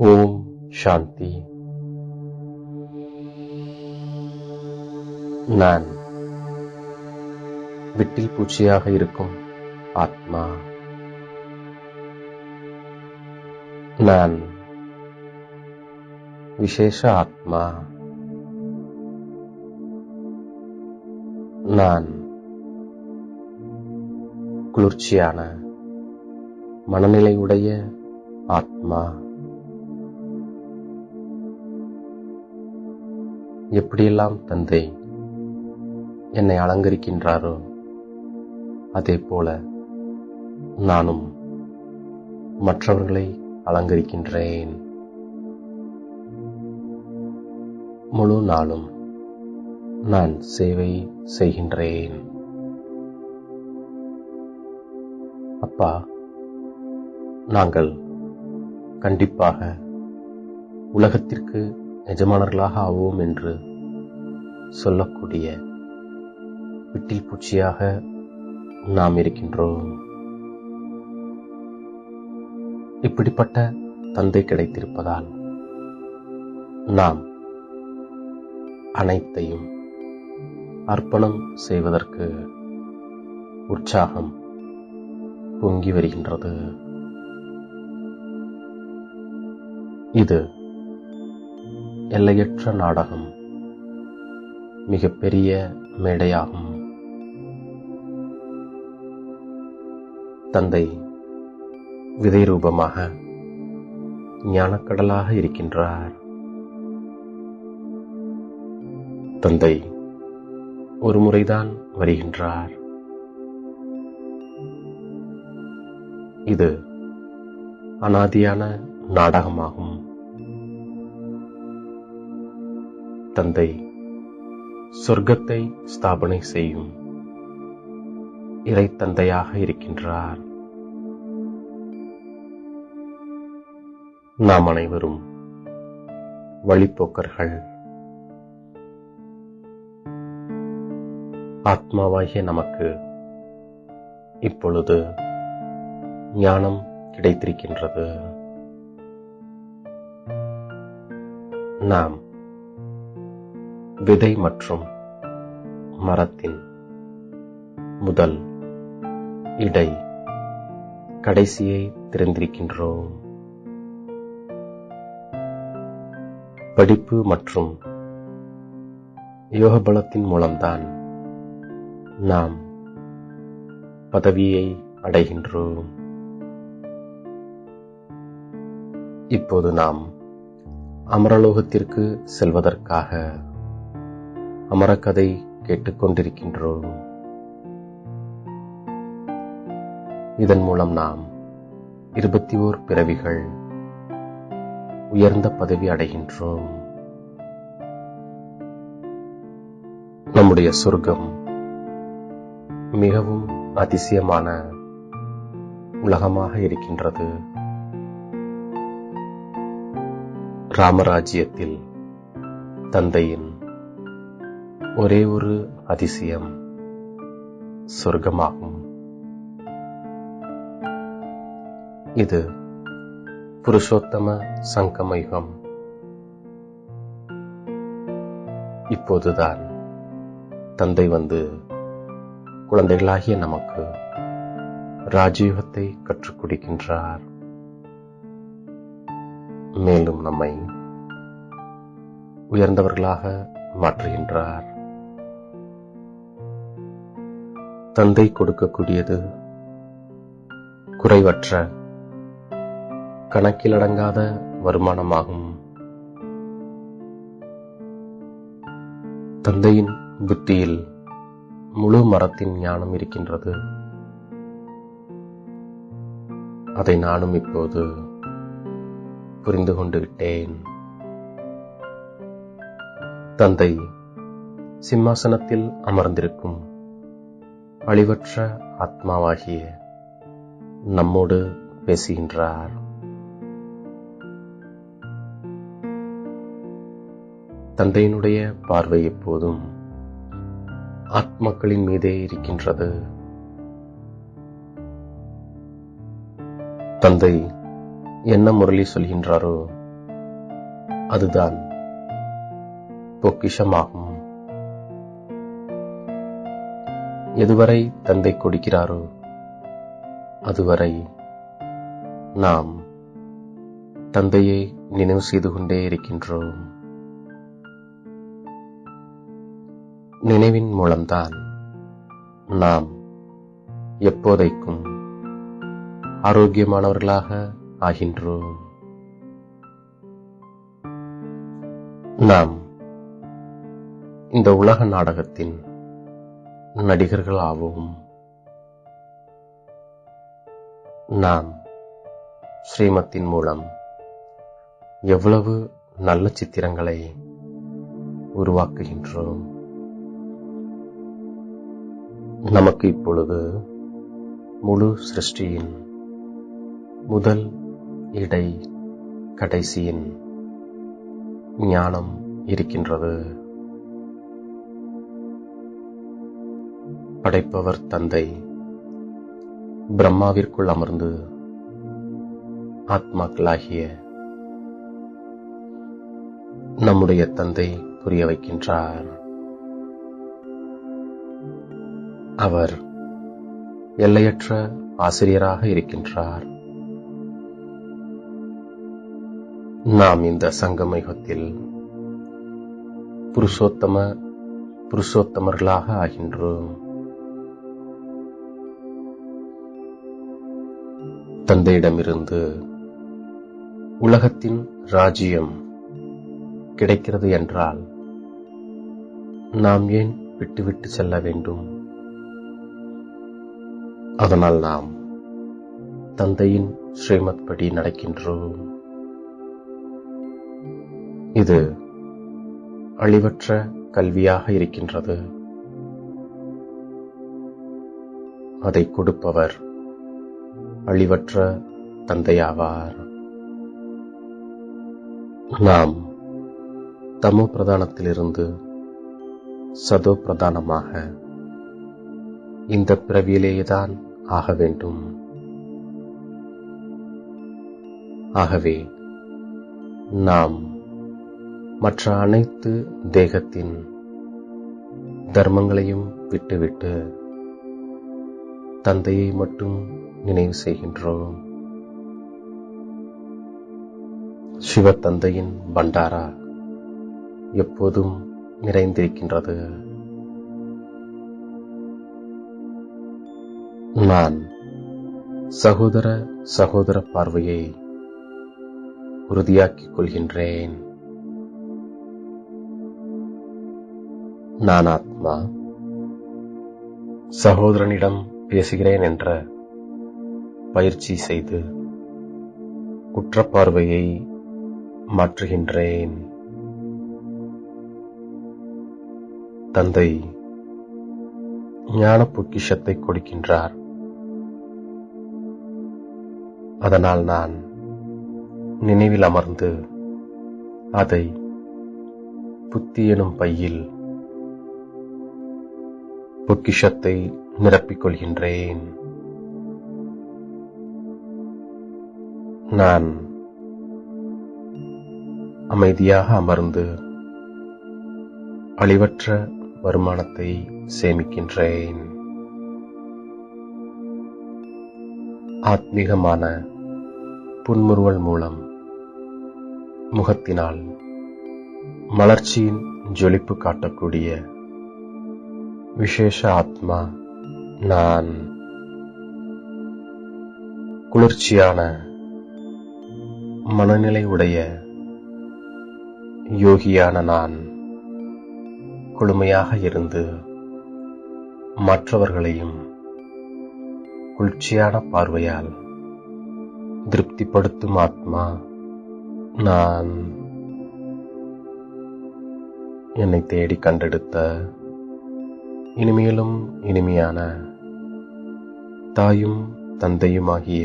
ஓம் சாந்தி. நான் விட்டில் பூச்சியாக இருக்கும் ஆத்மா. நான் விசேஷ ஆத்மா. நான் குளிர்ச்சியான மனநிலையுடைய ஆத்மா. எப்படியெல்லாம் தந்தை என்னை அலங்கரிக்கின்றாரோ அதே போல நானும் மற்றவர்களை அலங்கரிக்கின்றேன். முழு நாளும் நான் சேவை செய்கின்றேன். அப்பா நாங்கள் கண்டிப்பாக உலகத்திற்கு எஜமானர்களாக ஆவோம் என்று சொல்லக்கூடிய விட்டில் பூச்சியாக நாம் இருக்கின்றோம். இப்படிப்பட்ட தந்தை கிடைத்திருப்பதால் நாம் அனைத்தையும் அர்ப்பணம் செய்வதற்கு உற்சாகம் பொங்கி வருகின்றது. இது எல்லையற்ற நாடகம். மிகப்பெரிய மேடையாகும். தந்தை விதை ரூபமாக ஞானக்கடலாக இருக்கின்றார். தந்தை ஒரு முறைதான் வருகின்றார். இது அனாதியான நாடகமாகும். தந்தை சொர்க்கத்தை ஸ்தாபனை செய்யும் இறை தந்தையாக இருக்கின்றார். நாம் அனைவரும் வழிப்போக்கர்கள். ஆத்மாவாகிய நமக்கு இப்பொழுது ஞானம் கிடைத்திருக்கின்றது. நாம் விதை மற்றும் மரத்தின் முதல் இடை கடைசியை தெரிந்திருக்கின்றோம் படிப்பு மற்றும் யோகபலத்தின் மூலம்தான் நாம் பதவியை அடைகின்றோம். இப்போது நாம் அமரலோகத்திற்கு செல்வதற்காக அமரக்கதை கேட்டுக்கொண்டிருக்கின்றோம். இதன் மூலம் நாம் இருபத்தி ஓர் பிறவிகள் உயர்ந்த பதவி அடைகின்றோம். நம்முடைய சொர்க்கம் மிகவும் அதிசயமான உலகமாக இருக்கின்றது. ராமராஜ்யத்தில் தந்தையின் ஒரே ஒரு அதிசயம் சொர்க்கமாகும். இது புருஷோத்தம சங்கமயுகம். இப்போதுதான் தந்தை வந்து குழந்தைகளாகிய நமக்கு ராஜயோகத்தை கற்றுக் கொடுக்கின்றார். மேலும் நம்மை உயர்ந்தவர்களாக மாற்றுகின்றார். தந்தை கொடுக்கக்கூடியது. குறைவற்ற கணக்கிலடங்காத வருமானமாகும். தந்தையின் புத்தியில் முழு மரத்தின் ஞானம் இருக்கின்றது. அதை நானும் இப்போது புரிந்து கொண்டு விட்டேன். தந்தை சிம்மாசனத்தில் அமர்ந்திருக்கும். அழிவற்ற ஆத்மாவாகிய நம்மோடு பேசுகின்றார். தந்தையினுடைய பார்வை எப்போதும் ஆத்மாக்களின் மீதே இருக்கின்றது. தந்தை என்ன முரளி சொல்கின்றாரோ அதுதான் பொக்கிஷமாகும். எதுவரை தந்தை கொடுக்கிறாரோ அதுவரை நாம் தந்தையை நினைவு செய்து கொண்டே இருக்கின்றோம். நினைவின் மூலம்தான் நாம் எப்போதைக்கும் ஆரோக்கியமானவர்களாக ஆகின்றோம். நாம் இந்த உலக நாடகத்தின் நடிகர்கள் ஆவோம். நாம் ஸ்ரீமத்தின் மூலம் எவ்வளவு நல்ல சித்திரங்களை உருவாக்குகின்றோம். நமக்கு இப்பொழுது முழு சிருஷ்டியின் முதல் இடை கடைசியின் ஞானம் இருக்கின்றது. படைப்பவர் தந்தை. பிரம்மாவிற்குள் அமர்ந்து ஆத்மாக்களாகிய நம்முடைய தந்தை புரிய வைக்கின்றார். அவர் எல்லையற்ற ஆசிரியராக இருக்கின்றார். நாம் இந்த சங்கமயுகத்தில் புருஷோத்தம புருஷோத்தமர்களாக ஆகின்றோம். தந்தையிடமிருந்து உலகத்தின் ராஜ்யம் கிடைக்கிறது என்றால் நாம் ஏன் விட்டுவிட்டு செல்ல வேண்டும்? அதனால் நாம் தந்தையின் ஸ்ரீமத் படி நடக்கின்றோம். இது அழிவற்ற கல்வியாக இருக்கின்றது. அதை கொடுப்பவர் அழிவற்ற தந்தையாவார். நாம் தமோ பிரதானத்திலிருந்து சதோ பிரதானமாக இந்த பிறவியிலேயேதான் ஆக வேண்டும். ஆகவே நாம் மற்ற அனைத்து தேகத்தின் தர்மங்களையும் விட்டுவிட்டு தந்தையை மட்டும் நினைவு செய்கின்றோம். சிவ தந்தையின் பண்டாரா எப்போதும் நிறைந்திருக்கின்றது. நான் சகோதர சகோதர பார்வையை உறுதியாக்கிக் கொள்கின்றேன். நான் ஆத்மா சகோதரனிடம் பேசுகிறேன் என்ற பயிற்சி செய்து குற்றப்பார்வையை மாற்றுகின்றேன். தந்தை ஞான பொக்கிஷத்தை கொடுக்கின்றார். அதனால் நான் நினைவில் அமர்ந்து அதை புத்தி எனும் பையில் பொக்கிஷத்தை நிரப்பிக் நான் அமைதியாக அமர்ந்து அழிவற்ற வருமானத்தை சேமிக்கின்றேன். ஆத்மீகமான புன்முறுவல் மூலம் முகத்தினால் மலர்ச்சியின் ஜொலிப்பு காட்டக்கூடிய விசேஷ ஆத்மா நான். குளிர்ச்சியான மனநிலை உடைய யோகியான நான் குளுமையாக இருந்து மற்றவர்களையும் குளிர்ச்சியான பார்வையால் திருப்திப்படுத்தும் ஆத்மா நான். என்னை தேடி கண்டெடுத்த இனிமேலும் இனிமையான தாயும் தந்தையுமாகிய